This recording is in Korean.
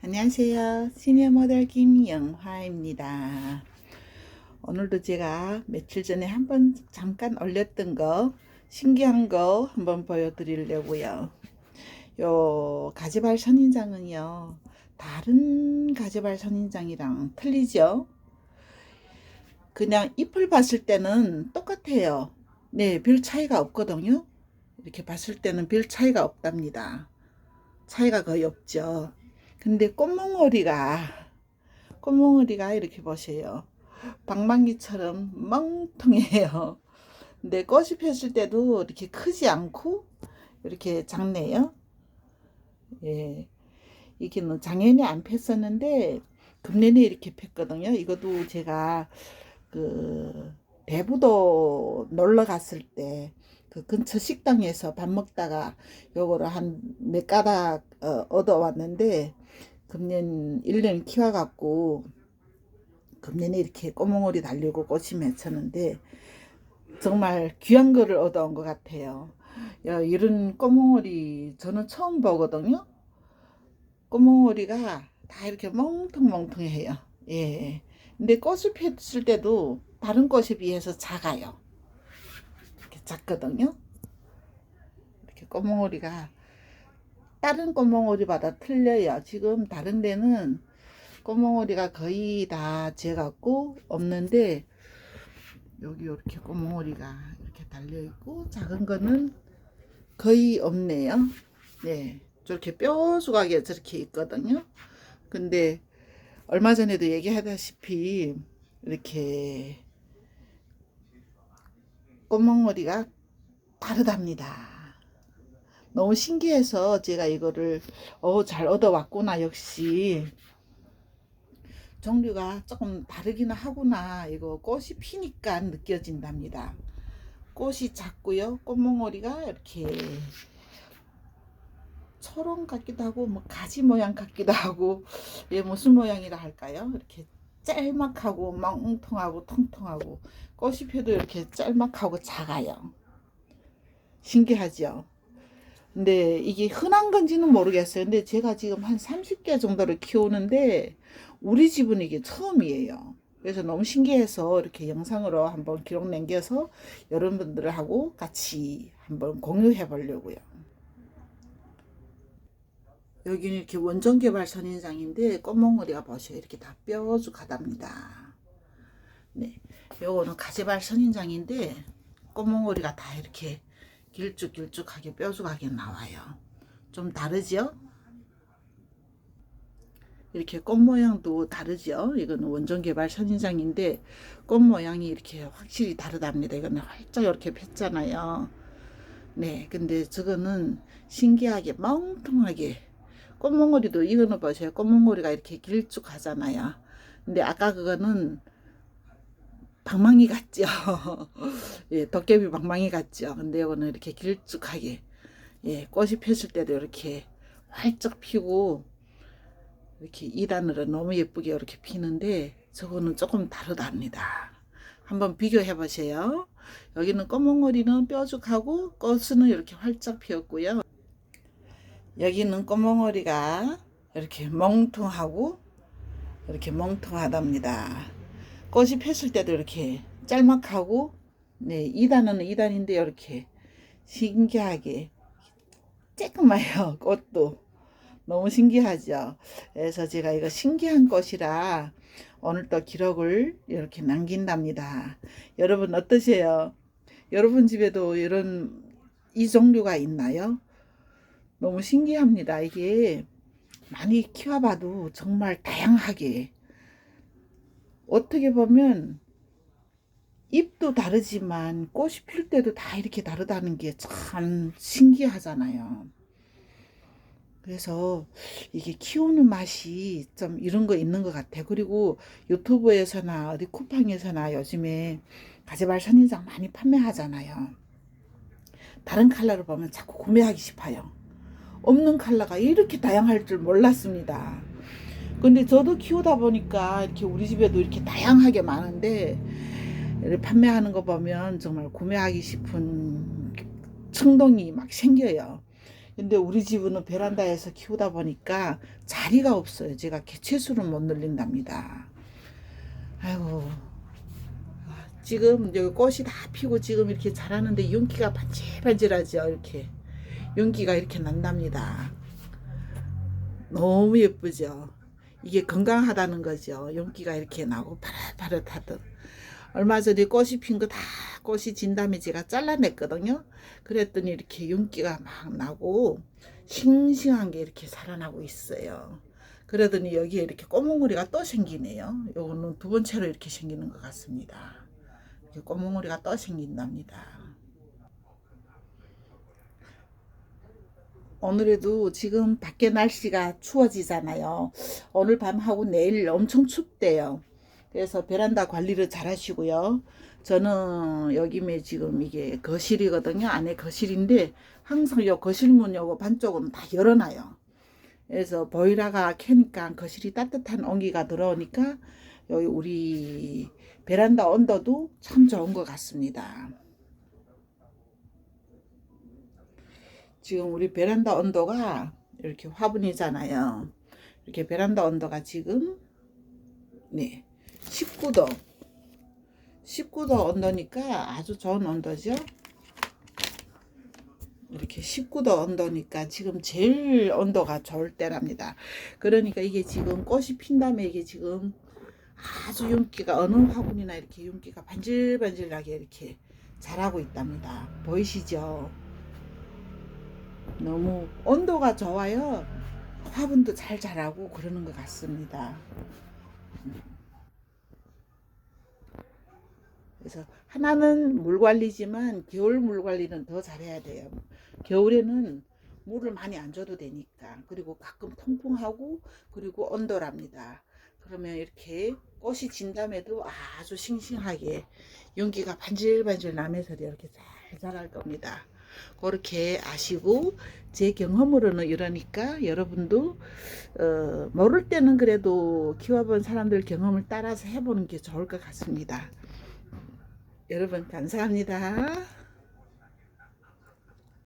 안녕하세요. 시니어 모델 김영화입니다. 오늘도 제가 며칠 전에 한번 잠깐 올렸던 거 신기한 거 한번 보여드리려고요. 요 가지발 선인장은요 다른 가지발 선인장이랑 틀리죠. 그냥 잎을 봤을 때는 똑같아요. 네, 별 차이가 없거든요. 이렇게 봤을 때는 별 차이가 없답니다. 차이가 거의 없죠. 근데 꽃몽오리가 꽃몽오리가 이렇게 보세요. 방망이처럼 멍텅해요. 근데 꽃이 폈을 때도 이렇게 크지 않고 이렇게 작네요. 예. 이게는 작년에 안 폈었는데 금년에 이렇게 폈거든요. 이것도 제가 그 대부도 놀러 갔을 때 그 근처 식당에서 밥 먹다가 요거를 한 몇 가닥 어, 얻어왔는데 금년 1년 키워갖고 금년에 이렇게 꼬몽오리 달리고 꽃이 맺혔는데 정말 귀한 거를 얻어온 것 같아요. 야, 이런 꼬몽오리 저는 처음 보거든요. 꼬몽오리가 다 이렇게 멍텅멍텅해요. 예. 근데 꽃을 폈을 때도 다른 꽃에 비해서 작아요. 작거든요. 이렇게 꼬몽오리가 다른 꼬몽오리보다 틀려요. 지금 다른 데는 꼬몽오리가 거의 다 재갖고 없는데 여기 이렇게 꼬몽오리가 이렇게 달려 있고 작은 거는 거의 없네요. 네, 저렇게 뾰족하게 저렇게 있거든요. 근데 얼마 전에도 얘기하다시피 이렇게 꼬몽오리가 다르답니다. 너무 신기해서 제가 이거를 어, 잘 얻어왔구나 역시. 종류가 조금 다르기는 하구나. 이거 꽃이 피니까 느껴진답니다. 꽃이 작고요. 꽃몽오리가 이렇게 초롱 같기도 하고 뭐 가지 모양 같기도 하고 얘 무슨 모양이라 할까요? 이렇게 짤막하고 멍통하고 통통하고 꽃이 펴도 이렇게 짤막하고 작아요 신기하죠 근데 이게 흔한 건지는 모르겠어요. 근데 제가 지금 한 30개 정도를 키우는데 우리 집은 이게 처음이에요. 그래서 너무 신기해서 이렇게 영상으로 한번 기록 남겨서 여러분들하고 같이 한번 공유해 보려고요. 여기는 이렇게 원전 개발 선인장인데 꽃몽오리가 보세요. 이렇게 다 뾰족하답니다. 네. 요거는 가지발 선인장인데 꽃몽오리가 다 이렇게 길쭉길쭉하게 뾰족하게 나와요. 좀 다르죠? 이렇게 꽃 모양도 다르죠? 이거는 원전 개발 선인장인데 꽃 모양이 이렇게 확실히 다르답니다. 이거는 활짝 이렇게 폈잖아요. 네, 근데 저거는 신기하게 멍텅하게 꽃몽오리도 이거는 보세요. 꽃몽오리가 이렇게 길쭉하잖아요. 근데 아까 그거는 방망이 같죠. 예, 도깨비 방망이 같죠. 근데 이거는 이렇게 길쭉하게 예, 꽃이 폈을 때도 이렇게 활짝 피고 이렇게 2단으로 너무 예쁘게 이렇게 피는데 저거는 조금 다르답니다. 한번 비교해 보세요. 여기는 검은머리는 뾰족하고 꽃은 이렇게 활짝 피었고요. 여기는 검은머리가 이렇게 멍통하고 이렇게 멍통하답니다. 꽃이 폈을 때도 이렇게 짤막하고 네 2단은 2단인데 이렇게 신기하게 쬐끔해요 꽃도. 너무 신기하죠? 그래서 제가 이거 신기한 꽃이라 오늘 또 기록을 이렇게 남긴답니다. 여러분 어떠세요? 여러분 집에도 이런 이 종류가 있나요 너무 신기합니다 이게 많이 키워봐도 정말 다양하게 어떻게 보면 잎도 다르지만 꽃이 필 때도 다 이렇게 다르다는 게 참 신기하잖아요. 그래서 이게 키우는 맛이 좀 이런 거 있는 것 같아. 그리고 유튜브에서나 어디 쿠팡에서나 요즘에 가지발 선인장 많이 판매하잖아요. 다른 컬러를 보면 자꾸 구매하기 싶어요. 없는 컬러가 이렇게 다양할 줄 몰랐습니다. 근데 저도 키우다 보니까 이렇게 우리 집에도 이렇게 다양하게 많은데 판매하는 거 보면 정말 구매하기 싶은 충동이 막 생겨요. 근데 우리 집은 베란다에서 키우다 보니까 자리가 없어요. 제가 개체수를 못 늘린답니다. 아이고. 지금 여기 꽃이 다 피고 지금 이렇게 자라는데 윤기가 반질반질하죠. 이렇게. 윤기가 이렇게 난답니다. 너무 예쁘죠. 이게 건강하다는 거죠. 윤기가 이렇게 나고 파릇파릇하듯. 얼마 전에 꽃이 핀 거 다 꽃이 진 다음에 제가 잘라냈거든요. 그랬더니 이렇게 윤기가 막 나고 싱싱한 게 이렇게 살아나고 있어요. 그러더니 여기에 이렇게 꼬몽우리가 또 생기네요. 요거는 두 번째로 이렇게 생기는 것 같습니다. 이렇게 꼬몽우리가 또 생긴답니다. 오늘에도 지금 밖에 날씨가 추워지잖아요. 오늘 밤하고 내일 엄청 춥대요. 그래서 베란다 관리를 잘 하시고요. 저는 여기에 지금 이게 거실이거든요. 안에 거실인데 항상 요 거실문 요거 반쪽은 다 열어놔요. 그래서 보일러가 켜니까 거실이 따뜻한 온기가 들어오니까 여기 우리 베란다 온도도 참 좋은 것 같습니다. 지금 우리 베란다 온도가 이렇게 화분이잖아요. 이렇게 베란다 온도가 지금 네 19도 19도 온도니까 아주 좋은 온도죠. 이렇게 19도 온도니까 지금 제일 온도가 좋을 때랍니다. 그러니까 이게 지금 꽃이 핀 다음에 이게 지금 아주 윤기가 어느 화분이나 이렇게 윤기가 반질반질하게 이렇게 자라고 있답니다. 보이시죠? 너무 온도가 좋아요. 화분도 잘 자라고 그러는 것 같습니다. 그래서 하나는 물 관리지만 겨울 물 관리는 더 잘해야 돼요. 겨울에는 물을 많이 안 줘도 되니까 그리고 가끔 통풍하고 그리고 온도랍니다. 그러면 이렇게 꽃이 진 다음에도 아주 싱싱하게 윤기가 반질반질 나면서 이렇게 잘 자랄 겁니다. 그렇게 아시고 제 경험으로는 이러니까 여러분도 어, 모를 때는 그래도 키워본 사람들 경험을 따라서 해보는 게 좋을 것 같습니다. 여러분 감사합니다.